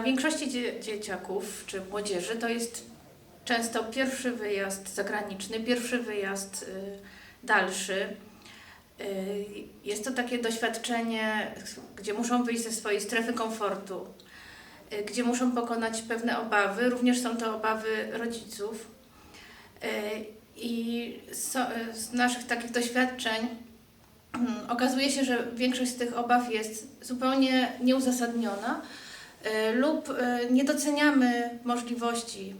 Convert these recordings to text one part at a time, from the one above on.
Dla większości dzie dzieciaków czy młodzieży to jest często pierwszy wyjazd zagraniczny, pierwszy wyjazd y, dalszy. Y, Jest to takie doświadczenie, gdzie muszą wyjść ze swojej strefy komfortu, y, gdzie muszą pokonać pewne obawy, również są to obawy rodziców. Y, I z naszych takich doświadczeń mm, okazuje się, że większość z tych obaw jest zupełnie nieuzasadniona lub y, nie doceniamy możliwości,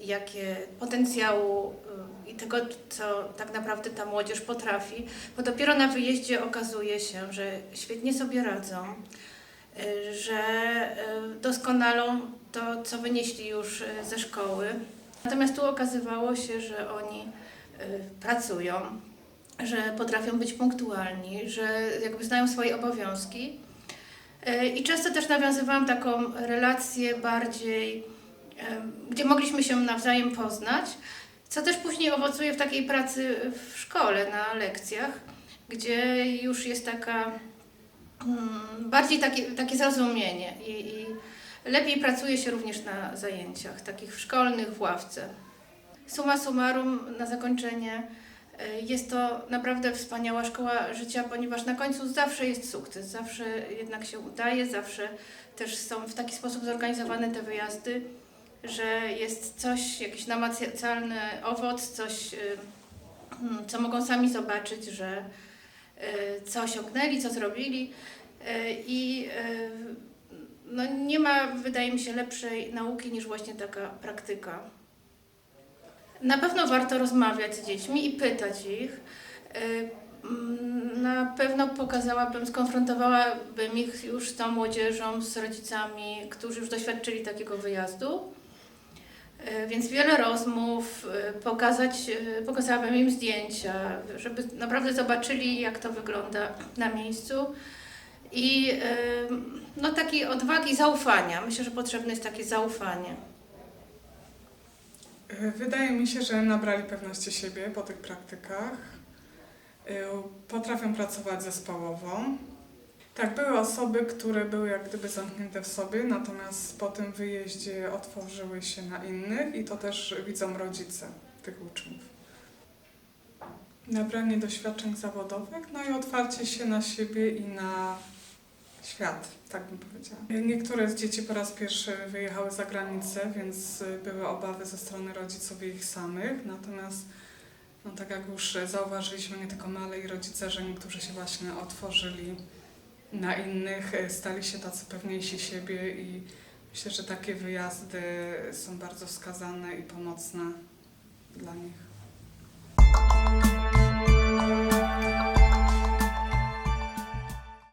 jakie potencjału y, i tego, co tak naprawdę ta młodzież potrafi, bo dopiero na wyjeździe okazuje się, że świetnie sobie radzą, że doskonalą to, co wynieśli już ze szkoły. Natomiast tu okazywało się, że oni pracują, że potrafią być punktualni, że jakby znają swoje obowiązki. Y, I często też nawiązywałam taką relację bardziej, gdzie mogliśmy się nawzajem poznać, co też później owocuje w takiej pracy w szkole, na lekcjach, gdzie już jest taka mm, bardziej takie, takie zrozumienie i, i lepiej pracuje się również na zajęciach, takich szkolnych w ławce. Suma summarum, na zakończenie, jest to naprawdę wspaniała szkoła życia, ponieważ na końcu zawsze jest sukces, zawsze jednak się udaje, zawsze też są w taki sposób zorganizowane te wyjazdy, że jest coś, jakiś namacalny owoc, coś, y, mm, co mogą sami zobaczyć, że y, co osiągnęli, co zrobili i no nie ma, wydaje mi się, lepszej nauki niż właśnie taka praktyka. Na pewno warto rozmawiać z dziećmi i pytać ich. Y, mm, Na pewno pokazałabym, skonfrontowałabym ich już z tą młodzieżą, z rodzicami, którzy już doświadczyli takiego wyjazdu. Y, Więc wiele rozmów, y, pokazać, pokazałabym im zdjęcia, żeby naprawdę zobaczyli, jak to wygląda na miejscu. I no, takiej odwagi, zaufania. Myślę, że potrzebne jest takie zaufanie. Y, Wydaje mi się, że nabrali pewności siebie po tych praktykach. Y, Potrafią pracować zespołowo. Tak, były osoby, które były jak gdyby zamknięte w sobie, natomiast po tym wyjeździe otworzyły się na innych i to też widzą rodzice tych uczniów. Nabranie doświadczeń zawodowych, no i otwarcie się na siebie i na świat, tak bym powiedziała. Niektóre z dzieci po raz pierwszy wyjechały za granicę, więc były obawy ze strony rodziców i ich samych. Natomiast, no tak jak już zauważyliśmy, nie tylko my, ale i rodzice, że niektórzy się właśnie otworzyli na innych, stali się tacy pewniejsi siebie i myślę, że takie wyjazdy są bardzo wskazane i pomocne dla nich.